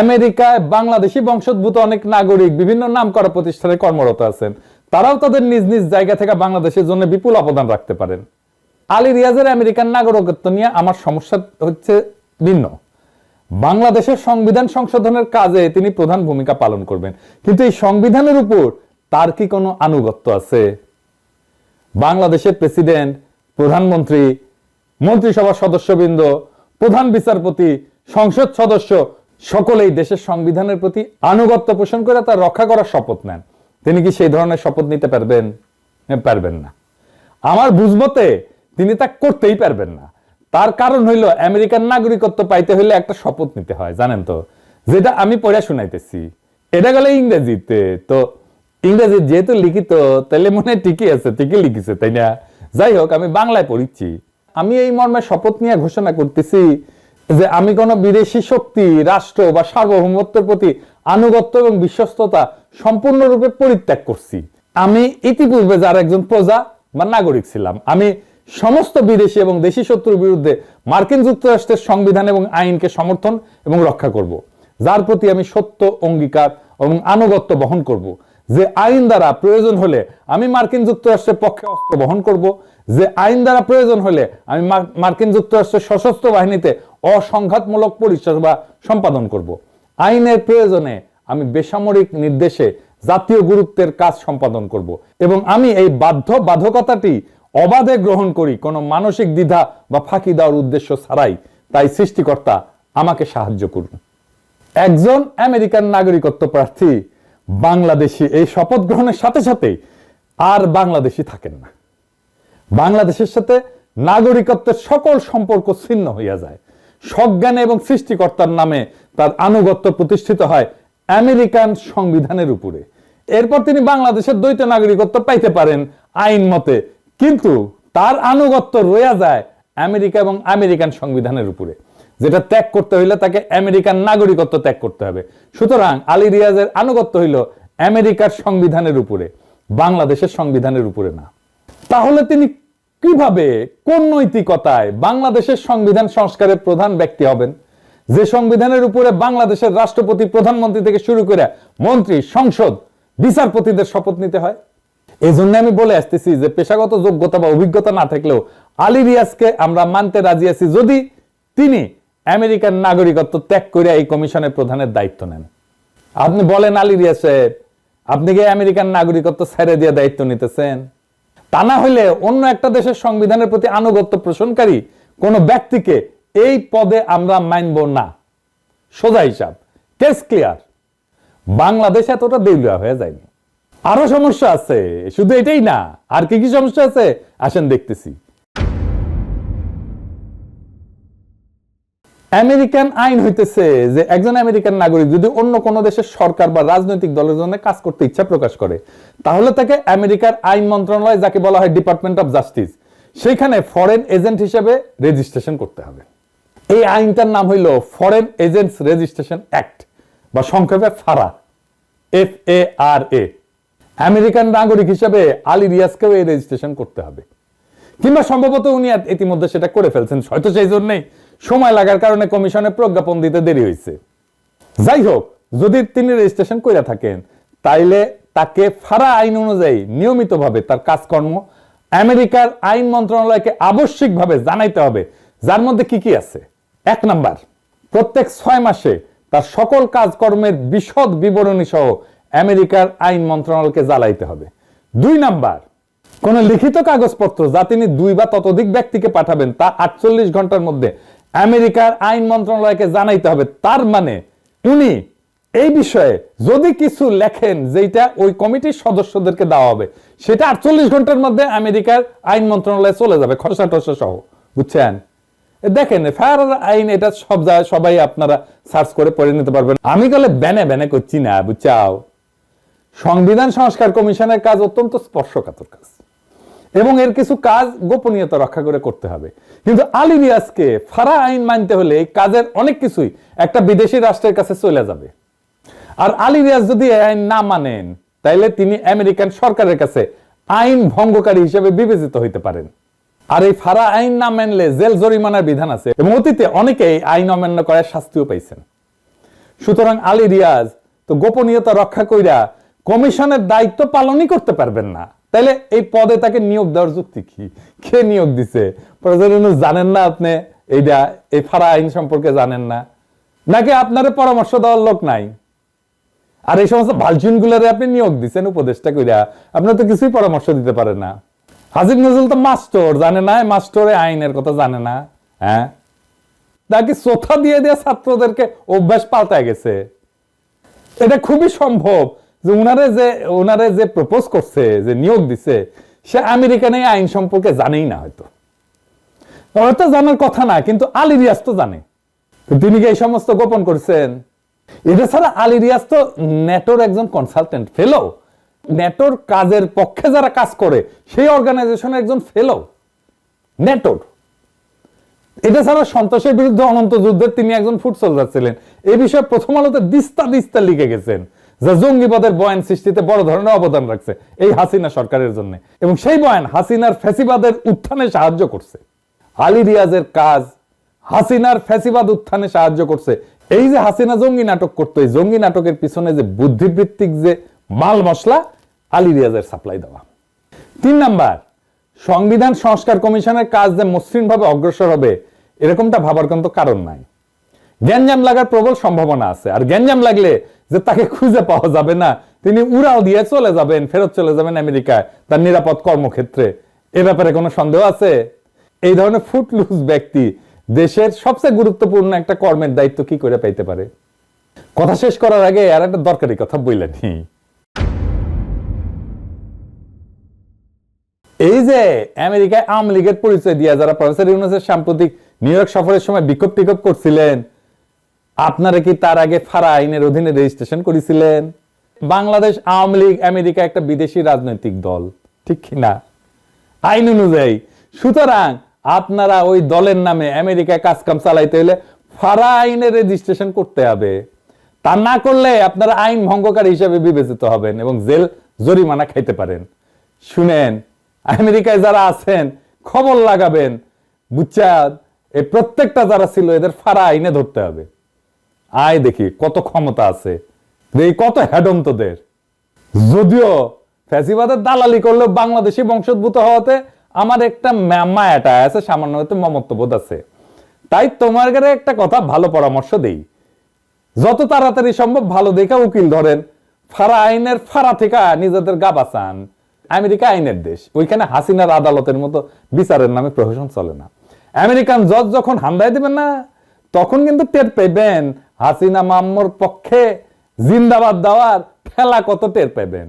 আমেরিকায় বাংলাদেশি বংশোদ্ভূত অনেক নাগরিক বিভিন্ন নাম করা প্রতিষ্ঠানে কর্মরত আছেন। তারাও তাদের নিজ নিজ জায়গা থেকে বাংলাদেশের জন্য বিপুল অবদান রাখতে পারেন। আলী রিয়াজের আমেরিকান নাগরিকত্ব নিয়ে আমার সমস্যা হচ্ছে ভিন্ন। বাংলাদেশের সংবিধান সংশোধনের কাজে তিনি প্রধান ভূমিকা পালন করবেন। কিন্তু এই সংবিধানের উপর তার কি কোনো আনুগত্য আছে? বাংলাদেশের প্রেসিডেন্ট, প্রধানমন্ত্রী, মন্ত্রিসভার সদস্যবৃন্দ, প্রধান বিচারপতি, সংসদ সদস্য সকলেই দেশের সংবিধানের প্রতি আনুগত্য পোষণ করে তা রক্ষা করার শপথ নেন। তিনি কি সেই ধরনের শপথ নিতে পারবেন? পারবেন না। আমার বুঝমতে তিনি তা করতেই পারবেন না। তার কারণ হইল আমেরিকান নাগরিকত্ব পাইতে হইলে একটা শপথ নিতে হয়, জানেন তো? যেটা আমি পড়ে শুনাইতেছি। এটা গেলে ইংরেজিতে। তো ইংরেজি যেহেতু লিখিত তাহলে মনে ঠিকই আছে, ঠিকই লিখিছে, তাই না? যাই হোক, আমি বাংলায় পড়িচ্ছি। আমি এই মর্মে শপথ নিয়ে ঘোষণা করতেছি যে আমি কোনো বিদেশি শক্তি, রাষ্ট্র বা সার্বভৌমত্বের প্রতি আনুগত্য এবং বিশ্বস্ততা সম্পূর্ণরূপে পরিত্যাগ করছি। আমি ইতিপূর্বে যার একজন প্রজা বা নাগরিক ছিলাম। আমি সমস্ত বিদেশি এবং দেশি শত্রুর বিরুদ্ধে মার্কিন যুক্তরাষ্ট্রের সংবিধান এবং আইনকে সমর্থন এবং রক্ষা করব। যার প্রতি আমি সত্য, অঙ্গীকার এবং আনুগত্য বহন করব। যে আইন দ্বারা প্রয়োজন হলে আমি মার্কিন যুক্তরাষ্ট্রের পক্ষে অস্ত্র বহন করব, যে আইন দ্বারা প্রয়োজন হলে আমি মার্কিন যুক্তরাষ্ট্রের সশস্ত্র বাহিনীতে অসংঘাতমূলক পরিষেবা সম্পাদন করব। আইনের প্রয়োজনে আমি বেসামরিক নির্দেশে জাতীয় গুরুত্বের কাজ সম্পাদন করব এবং আমি এই বাধ্য বাধকতাটি অবাধে গ্রহণ করি কোনো মানসিক দ্বিধা বা ফাঁকি দেওয়ার উদ্দেশ্য ছাড়াই। তাই সৃষ্টিকর্তা আমাকে সাহায্য করুন। একজন আমেরিকান নাগরিকত্ব প্রার্থী বাংলাদেশি এই শপথ গ্রহণের সাথে সাথে আর বাংলাদেশি থাকেন না। বাংলাদেশের সাথে নাগরিকত্বের সকল সম্পর্ক ছিন্ন হইয়া যায়। সজ্ঞানে এবং সৃষ্টিকর্তার নামে তার আনুগত্য প্রতিষ্ঠিত হয় আমেরিকান সংবিধানের উপরে। এরপর তিনি বাংলাদেশের দ্বৈত নাগরিকত্ব পাইতে পারেন আইন মতে, কিন্তু তার আনুগত্য রয়ে যায় আমেরিকা এবং আমেরিকান সংবিধানের উপরে। যেটা ত্যাগ করতে হইলে তাকে আমেরিকান নাগরিকত্ব ত্যাগ করতে হবে। সুতরাং আলী রিয়াজের আনুগত্য হইল আমেরিকার সংবিধানের উপরে, বাংলাদেশের সংবিধানের উপরে না। তাহলে তিনি কীভাবে, কোন নৈতিকতায় বাংলাদেশের সংবিধান সংস্কারের প্রধান ব্যক্তি হবেন? যে সংবিধানের উপরে বাংলাদেশের রাষ্ট্রপতি, প্রধানমন্ত্রী থেকে শুরু করে মন্ত্রী, সংসদ, বিচারপতিদের শপথ নিতে হয়? এই জন্য আমি বলে আসতেছি যে পেশাগত যোগ্যতা বা অভিজ্ঞতা না থাকলেও আলী রিয়াজকে আমরা মানতে রাজি আছি যদি তিনি আমেরিকান নাগরিকত্ব ত্যাগ করে এই কমিশনের প্রধানের দায়িত্ব নেন। আপনি বলেন আলী রিয়াজ সাহেব, আপনি কি আমেরিকান নাগরিকত্ব ছেড়ে দিয়ে দায়িত্ব নিতেছেন? তা না হলে অন্য একটা দেশের সংবিধানের প্রতি আনুগত্য পোষণকারী কোন ব্যক্তিকে এই পদে আমরা মানব না। সোজা হিসাব কেস ক্লিয়ার বাংলাদেশ এতটা দেউলিয়া হয়ে যায়নি। আরও সমস্যা আছে, শুধু এটাই না, আর কি কি সমস্যা আছে? আসেন দেখতেছি। আমেরিকান আইন হইতেছে যে একজন আমেরিকান নাগরিক যদি অন্য কোন দেশের সরকার বা রাজনৈতিক দলের জন্য কাজ করতে ইচ্ছা প্রকাশ করে, তাহলে তাকে আমেরিকার আইন মন্ত্রণালয়, যাকে বলা হয় ডিপার্টমেন্ট অফ জাস্টিস সেখানে ফরেন এজেন্ট হিসেবে রেজিস্ট্রেশন করতে হবে। এই আইনটার নাম হইল ফরেন এজেন্টস রেজিস্ট্রেশন অ্যাক্ট বা সংক্ষেপে ফারা এফ এ আর এ আমেরিকান নাগরিক হিসেবে আলী রিয়াজকেও এই রেজিস্ট্রেশন করতে হবে। কিংবা সম্ভবত উনি ইতিমধ্যে সেটা করে ফেলছেন, হয়তো সেই জন্যই সময় লাগার কারণে কমিশনে প্রজ্ঞাপন দিতে দেরি হয়েছে। যাই হোক, যদি তিনি রেজিস্ট্রেশন করে থাকেন, তাইলে তাকে ফারা আইন অনুযায়ী নিয়মিতভাবে তার কাজকর্ম আমেরিকার আইন মন্ত্রণালয়কে আবশ্যিকভাবে জানাইতে হবে, যার মধ্যে কি কি আছে? এক নাম্বার, প্রত্যেক ছয় মাসে তার সকল কাজকর্মের বিশদ বিবরণী সহ আমেরিকার আইন মন্ত্রণালয়কে জ্বালাইতে হবে। দুই নাম্বার, কোন লিখিত কাগজপত্র যা তিনি দুই বা ততোধিক ব্যক্তিকে পাঠাবেন তা আটচল্লিশ ঘণ্টার মধ্যে আমেরিকার আইন মন্ত্রণালয়কে জানাইতে হবে। তার মানে উনি এই বিষয়ে যদি কিছু লেখেন যেটা ওই কমিটির সদস্যদেরকে দেওয়া হবে, সেটা আটচল্লিশ ঘণ্টার মধ্যে আমেরিকার আইন মন্ত্রণালয়ে চলে যাবে, খসড়া টসা সহ। বুঝছেন? দেখেন ফায়ার আইন এটা সব জায়গায় সবাই আপনারা সার্চ করে পড়ে নিতে পারবেন। আমি গেলে ব্যানে ব্যানে করছি না, বুঝছাও? সংবিধান সংস্কার কমিশনের কাজ অত্যন্ত স্পর্শকাতর কাজ। এবং এর কিছু কাজ গোপনীয়তা রক্ষা করে করতে হবে। কিন্তু আলী রিয়াজকে ফারা আইন মানতে হলে এই কাজের অনেক কিছুই একটা বিদেশি রাষ্ট্রের কাছে চলে যাবে। আর আলী রিয়াজ যদি আইন না মানেন, তাইলে তিনি আমেরিকান সরকারের কাছে আইন ভঙ্গকারী হিসেবে বিবেচিত হইতে পারেন। আর এই ফারা আইন না মানলে জেল জরিমানার বিধান আছে এবং অতীতে অনেকে এই আইন অমান্য করার শাস্তিও পাইছেন। সুতরাং আলী রিয়াজ তো গোপনীয়তা রক্ষা কইরা কমিশনের দায়িত্ব পালনই করতে পারবেন না। তাইলে এই পদে তাকে নিয়োগ দেওয়ার যুক্তি কি? কে নিয়োগ দিছে? ইউনূস জানেন না আপনি? এইটা এই ফারা আইন সম্পর্কে জানেন না? নাকি আপনার পরামর্শ দেওয়ার লোক নাই? আর এই সমস্ত ভালচুন গুলারে আপনি নিয়োগ দিচ্ছেন উপদেষ্টা কইরা আপনার তো কিছুই পরামর্শ দিতে পারে না। হাজির নজরুল তো মাস্টর, জানে না? মাস্টরে আইনের কথা জানে না। হ্যাঁ? নাকি সোথা দিয়ে দিয়ে ছাত্রদেরকে অভ্যাস পাল্টায় গেছে? এটা খুবই সম্ভব। যে উনারে যে উনারে যে প্রপোজ করছে, যে নিয়োগ দিছে, সে আমেরিকান এই আইন সম্পর্কে জানেই না হয়তো। হয়তো জানার কথা না, কিন্তু আলী রিয়াজ তো জানে। তিনি কি এই সমস্ত গোপন করছেন? এটা ছাড়া আলী রিয়াজ তো নেটোর একজন কনসালটেন্ট ফেলো নেটোর কাজের পক্ষে যারা কাজ করে, সেই অর্গানাইজেশনের একজন ফেলো নেটোর। এটা ছাড়া সন্ত্রাসের বিরুদ্ধে অনন্ত যুদ্ধের তিনি একজন ফুট সোলজার ছিলেন। এই বিষয়ে প্রথম আলোতে দিস্তা দিস্তা লিখে গেছেন। যা জঙ্গিবাদের বয়ান সৃষ্টিতে বড় ধরনের অবদান রাখছে এই হাসিনা সরকারের জন্য। এবং সেই বয়ান হাসিনার ফ্যাসিবাদের উত্থানে সাহায্য করছে। আলী রিয়াজের কাজ হাসিনার ফ্যাসিবাদ উত্থানে সাহায্য করছে। এই যে হাসিনা জঙ্গি নাটক করতো, এই জঙ্গি নাটকের পিছনে যে বুদ্ধিবৃত্তিক যে মাল মশলা, আলী রিয়াজের সাপ্লাই দেওয়া। তিন নাম্বার, সংবিধান সংস্কার কমিশনের কাজ যে মসৃণভাবে অগ্রসর হবে, এরকমটা ভাবার কিন্তু কারণ নাই। গ্যাঞ্জাম লাগার প্রবল সম্ভাবনা আছে। আর গ্যাঞ্জাম লাগলে যে তাকে খুঁজে পাওয়া যাবে না। তিনি উড়াল দিয়ে চলে যাবেন, ফেরত চলে যাবেন আমেরিকায় তার নিরাপদ কর্মক্ষেত্রে। এ ব্যাপারে কোনো সন্দেহ আছে? এই ধরনের ফুটলুজ ব্যক্তি দেশের সবচেয়ে গুরুত্বপূর্ণ একটা কর্মের দায়িত্ব কি করে পাইতে পারে? কথা শেষ করার আগে আর একটা দরকারি কথা বললেনি এই যে আমেরিকায় আওয়ামী লীগের পরিচয় দিয়ে যারা প্রফেসর ইউনুসের সাম্প্রতিক নিউ ইয়র্ক সফরের সময় বিক্ষোভ টিক্ষোভ করছিলেন আপনারা কি তার আগে ফারা আইনের অধীনে রেজিস্ট্রেশন করেছিলেন? বাংলাদেশ আওয়ামী লীগ, আমেরিকা একটা বিদেশি রাজনৈতিক দল, ঠিক কিনা আইন অনুযায়ী, সুতরাং আপনারা ওই দলের নামে আমেরিকায় কাজকাম চালাইতে হলে ফারা আইনে রেজিস্ট্রেশন করতে হবে। তা না করলে আপনারা আইন ভঙ্গকারী হিসেবে বিবেচিত হবেন এবং জেল জরিমানা খাইতে পারেন। শুনেন, আমেরিকায় যারা আছেন, খবর লাগাবেন বুচ্চাদ এই প্রত্যেকটা যারা ছিল, এদের ফারা আইনে ধরতে হবে। আয় দেখি, কত ক্ষমতা আছে। এই কত হ্যাডম তোদের যদিও ফ্যাসিবাদের দালালি করলেও বাংলাদেশি বংশোদ্ভূত হওয়াতে আমার একটা মায়াটা আছে, সামান্য হয়তো মমত্ববোধ আছে। তাই তোমার কাছে একটা কথা, ভালো পরামর্শ দেই। যত তাড়াতাড়ি সম্ভব ভালো দেখে উকিল ধরেন। ফারা আইনের ফারা থেকে নিজেদের গা বাঁচান। আমেরিকা আইনের দেশ। ওইখানে হাসিনার আদালতের মতো বিচারের নামে প্রহসন চলে না। আমেরিকান জজ যখন হামলায় দিবেন না, তখন কিন্তু টের পাইবেন হাসিনা মাম্মর পক্ষে জিন্দাবাদ দেওয়ার ঠেলা কত টের পাইবেন?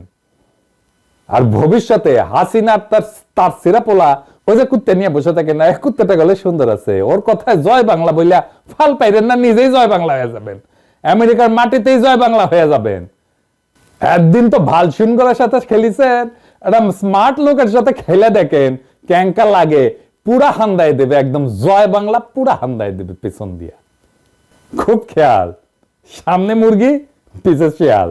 আর ভবিষ্যতে হাসিনার তার তার সিরাপোলা ওই যে কুত্তে নিয়ে বসে থাকে না কুত্তেটা গেলে সুন্দর আছে। ওর কথায় জয় বাংলা বইলা ফাল পাইবেন না, নিজেই জয় বাংলা হয়ে যাবেন। আমেরিকার মাটিতেই জয় বাংলা হয়ে যাবেন। একদিন তো ভালো সিনগরের সাথে খেলিছেন। একটা স্মার্ট লোকের সাথে খেলে দেখেন ক্যাঙ্কা লাগে, পুরা হান্দায় দেবে, একদম জয় বাংলা পুরা হান্দায় দেবে পেছন দিয়া। খুব খেয়াল সামনে মুরগি পিছে শিয়াল